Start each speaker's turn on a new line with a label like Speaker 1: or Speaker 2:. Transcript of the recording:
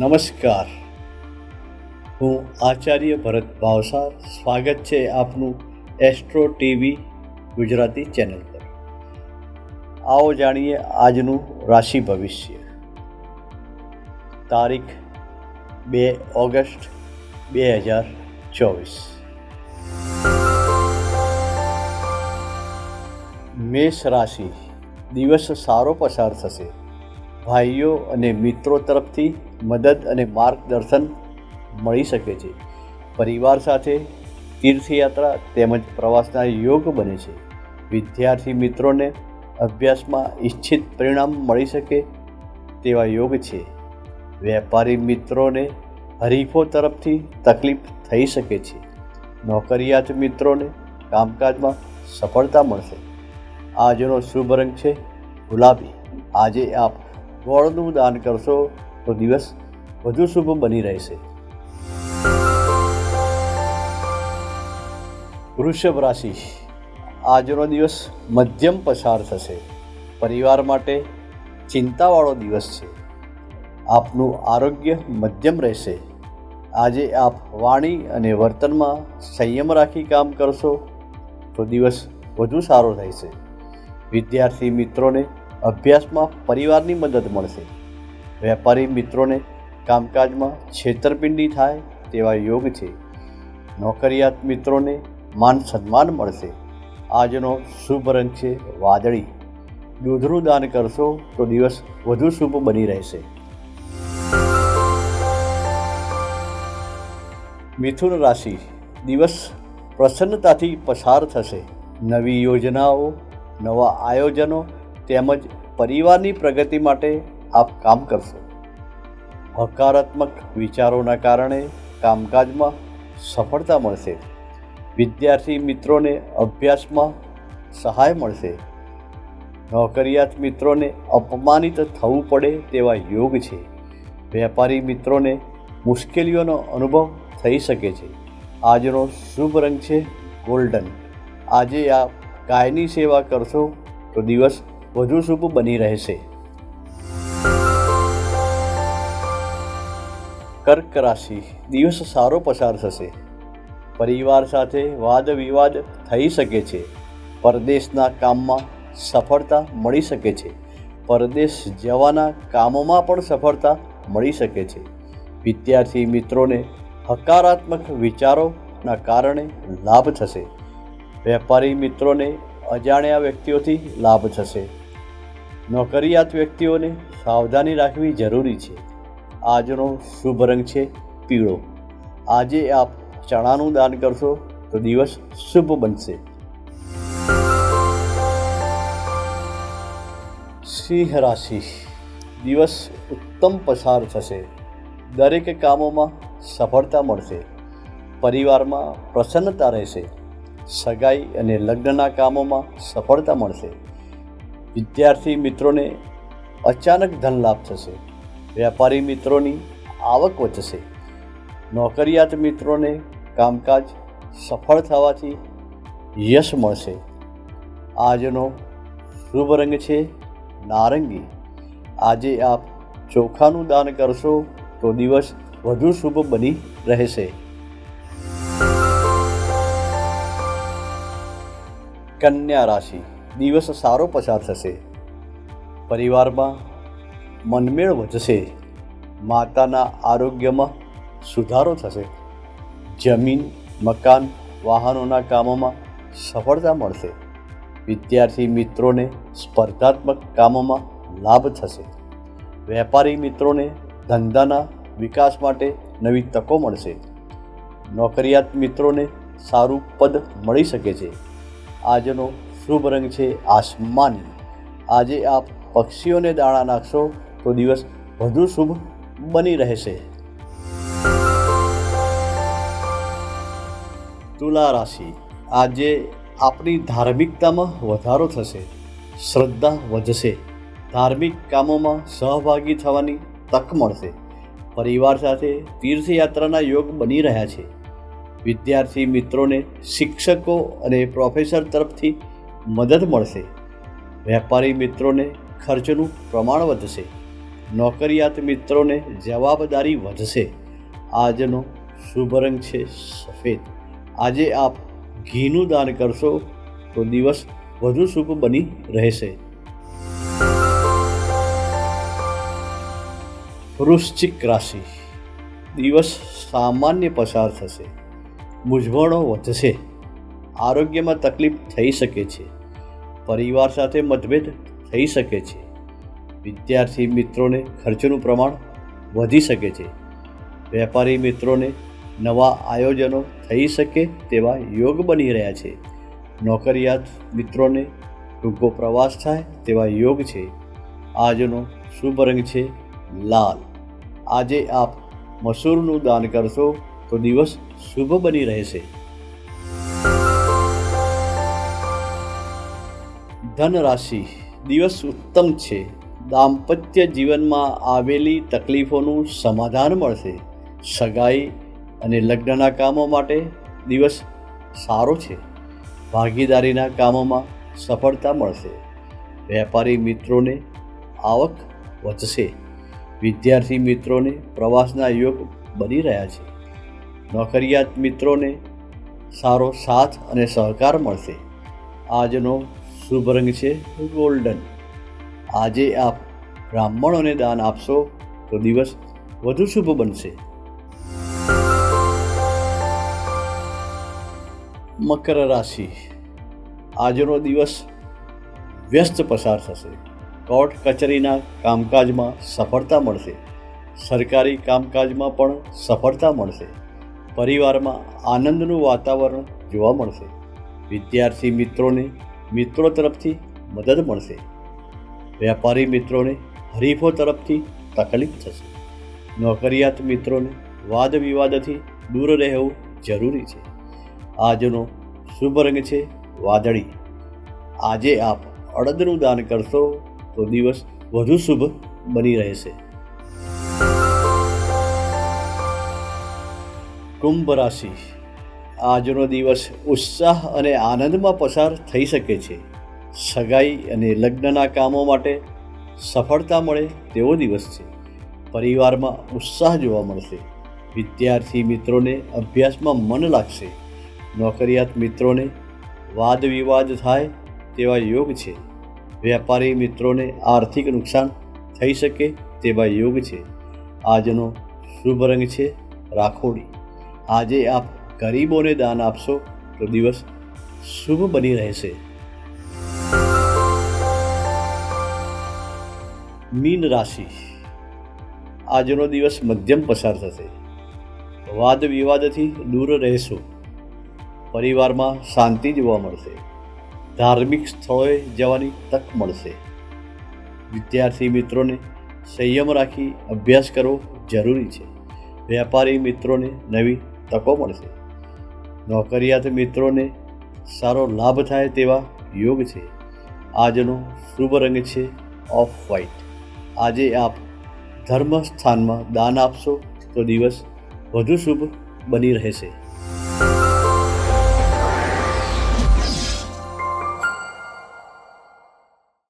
Speaker 1: નમસ્કાર. હું આચાર્ય ભરત ભાવસાર. સ્વાગત છે આપનું એસ્ટ્રો ટીવી ગુજરાતી ચેનલ પર. આવો જાણીએ આજનું રાશિ ભવિષ્ય. તારીખ બે ઓગસ્ટ બે હજાર ચોવીસ. મેષ રાશિ. દિવસ સારો પસાર થશે. ભાઈઓ અને મિત્રો તરફથી મદદ અને માર્ગદર્શન મળી શકે છે. પરિવાર સાથે તીર્થયાત્રા તેમજ પ્રવાસના યોગ બને છે. વિદ્યાર્થી મિત્રોને અભ્યાસમાં ઈચ્છિત પરિણામ મળી શકે તેવા યોગ છે. વેપારી મિત્રોને હરીફો તરફથી તકલીફ થઈ શકે છે. નોકરિયાત મિત્રોને કામકાજમાં સફળતા મળશે. આજનો શુભ રંગ છે ગુલાબી. આજે આપ ગોળનું દાન કરશો તો દિવસ વધુ શુભ બની રહેશે. વૃષભ રાશિ, આજનો દિવસ મધ્યમ પસાર થશે. પરિવાર માટે ચિંતાવાળો દિવસ છે. આપનું આરોગ્ય મધ્યમ રહેશે. આજે આપ વાણી અને વર્તનમાં સંયમ રાખી કામ કરશો તો દિવસ વધુ સારો રહેશે વિદ્યાર્થી મિત્રોને અભ્યાસમાં પરિવારની મદદ મળશે. વેપારી મિત્રોને કામકાજમાં છેતરપિંડી થાય તેવા યોગ છે. નોકરિયાત મિત્રોને માન સન્માન મળશે. આજનો શુભ રંગ છે વાદળી. દૂધનું દાન કરશો તો દિવસ વધુ શુભ બની રહેશે. મિથુન રાશિ. દિવસ પ્રસન્નતાથી પસાર થશે. નવી યોજનાઓ, નવા આયોજનો તેમજ પરિવારની પ્રગતિ માટે આપ કામ કરશો. હકારાત્મક વિચારોના કારણે કામકાજમાં સફળતા મળશે. વિદ્યાર્થી મિત્રોને અભ્યાસમાં સહાય મળશે. નોકરિયાત મિત્રોને અપમાનિત થવું પડે તેવા યોગ છે. વેપારી મિત્રોને મુશ્કેલીઓનો અનુભવ થઈ શકે છે. આજનો શુભ રંગ છે ગોલ્ડન. આજે આપ ગાયની સેવા કરશો તો દિવસ વધુ શુભ બની રહેશે. કર્ક રાશિ, દિવસ સારો પસાર થશે. પરિવાર સાથે વાદ વિવાદ થઈ શકે છે. પરદેશના કામમાં સફળતા મળી શકે છે. પરદેશ જવાના કામોમાં પણ સફળતા મળી શકે છે. વિદ્યાર્થી મિત્રોને હકારાત્મક વિચારોના કારણે લાભ થશે. વેપારી મિત્રોને અજાણ્યા વ્યક્તિઓથી લાભ થશે. નોકરિયાત વ્યક્તિઓને સાવધાની રાખવી જરૂરી છે. આજનો શુભ રંગ છે પીળો. આજે આપ ચણાનું દાન કરશો તો દિવસ શુભ બનશે. સિંહ રાશિ. દિવસ ઉત્તમ પસાર થશે. દરેક કામોમાં સફળતા મળશે. પરિવારમાં પ્રસન્નતા રહેશે. સગાઈ અને લગ્નના કામોમાં સફળતા મળશે. વિદ્યાર્થી મિત્રોને અચાનક ધન લાભ થશે. વેપારી મિત્રોની આવક વધશે. નોકરિયાત મિત્રોને કામકાજ સફળ થવાથી યશ મળશે. આજનો શુભ રંગ છે નારંગી. આજે આપ ચોખાનું દાન કરશો તો દિવસ વધુ શુભ બની રહેશે. કન્યા રાશિ. દિવસ સારો પસાર થશે. પરિવારમાં મનમેળ વધશે. માતાના આરોગ્યમાં સુધારો થશે. જમીન, મકાન, વાહનોના કામોમાં સફળતા મળશે. વિદ્યાર્થી મિત્રોને સ્પર્ધાત્મક કામોમાં લાભ થશે. વેપારી મિત્રોને ધંધાના વિકાસ માટે નવી તકો મળશે. નોકરિયાત મિત્રોને સારું પદ મળી શકે છે. આજનો શુભ રંગ છે આસમાની આજે આપ પક્ષીઓને દાણા નાખશો તો દિવસ વધુ શુભ બની રહેશે. તુલા રાશિ. આજે આપણી ધાર્મિકતામાં વધારો થશે. શ્રદ્ધા વધશે. ધાર્મિક કામોમાં સહભાગી થવાની તક મળશે. પરિવાર સાથે તીર્થયાત્રાના યોગ બની રહ્યા છે. વિદ્યાર્થી મિત્રોને, શિક્ષકો અને પ્રોફેસર તરફથી મદદ મળશે. વેપારી મિત્રોને ખર્ચનું પ્રમાણ વધશે. નોકરિયાત મિત્રોને જવાબદારી વધશે. આજનો શુભ રંગ છે સફેદ. આજે આપ ઘીનું દાન કરશો તો દિવસ વધુ શુભ બની રહેશે. વૃશ્ચિક રાશિ. દિવસ સામાન્ય પસાર થશે. મૂંઝવણો વધશે. આરોગ્યમાં તકલીફ થઈ શકે છે. પરિવાર સાથે મતભેદ થઈ શકે છે. વિદ્યાર્થી મિત્રોને ખર્ચનું પ્રમાણ વધી શકે છે. વેપારી મિત્રોને નવા આયોજનો થઈ શકે તેવા યોગ બની રહ્યા છે. નોકરિયાત મિત્રોને ટૂંકો પ્રવાસ થાય તેવા યોગ છે. આજનો શુભ રંગ છે લાલ. આજે આપ મસૂરનું દાન કરશો. તો દિવસ શુભ બની રહેશે. ધન રાશિ દિવસ ઉત્તમ છે. દાંપત્ય જીવનમાં આવેલી તકલીફોનું સમાધાન મળશે. સગાઈ અને લગ્નના કામો માટે દિવસ સારો છે. ભાગીદારીના કામોમાં સફળતા મળશે. વેપારી મિત્રોને આવક વધશે. વિદ્યાર્થી મિત્રોને પ્રવાસના યોગ બની રહ્યા છે. નોકરિયાત મિત્રોને સારો સાથ અને સહકાર મળશે. આજનો શુભ રંગ છે ગોલ્ડન. આજે આપ બ્રાહ્મણોને દાન આપશો તો દિવસ વધુ શુભ બનશે. મકર રાશિ. આજનો દિવસ વ્યસ્ત પસાર થશે. કોર્ટ કચેરીના કામકાજમાં સફળતા મળશે. સરકારી કામકાજમાં પણ સફળતા મળશે. પરિવારમાં આનંદનું વાતાવરણ જોવા મળશે. વિદ્યાર્થી મિત્રોને મિત્રો તરફથી મદદ મળશે. વેપારી મિત્રોને હરીફો તરફથી તકલીફ થશે. નોકરિયાત મિત્રોને વાદ વિવાદથી દૂર રહેવું જરૂરી છે. આજનો શુભ રંગ છે વાદળી. આજે આપ અડદનું દાન કરશો તો દિવસ વધુ શુભ બની રહેશે. કુંભ રાશિ. આજનો દિવસ ઉત્સાહ અને આનંદમાં પસાર થઈ શકે છે. સગાઈ અને લગ્નના કામો માટે સફળતા મળે તેવો દિવસ છે. પરિવારમાં ઉત્સાહ જોવા મળશે. વિદ્યાર્થી મિત્રોને અભ્યાસમાં મન લાગશે. નોકરિયાત મિત્રોને વાદ વિવાદ થાય તેવા યોગ છે. વેપારી મિત્રોને આર્થિક નુકસાન થઈ શકે તેવા યોગ છે. આજનો શુભ રંગ છે રાખોડી. આજે આપ ગરીબોને દાન આપશો તો દિવસ શુભ બની રહેશે. મીન રાશિ. આજનો દિવસ મધ્યમ પસાર થશે. વાદ વિવાદથી દૂર રહેશો. પરિવારમાં શાંતિ જોવા મળશે. ધાર્મિક સ્થળોએ જવાની તક મળશે. વિદ્યાર્થી મિત્રોને સંયમ રાખી અભ્યાસ કરવો જરૂરી છે. વેપારી મિત્રોને નવી તકો મળશે. નોકરિયાત મિત્રોને સારો લાભ થાય તેવા યોગ છે. આજનો શુભ રંગ છે ઓફ વ્હાઇટ. આજે આપ ધર્મ સ્થાનમાં દાન આપશો તો દિવસ વધુ શુભ બની રહેશે.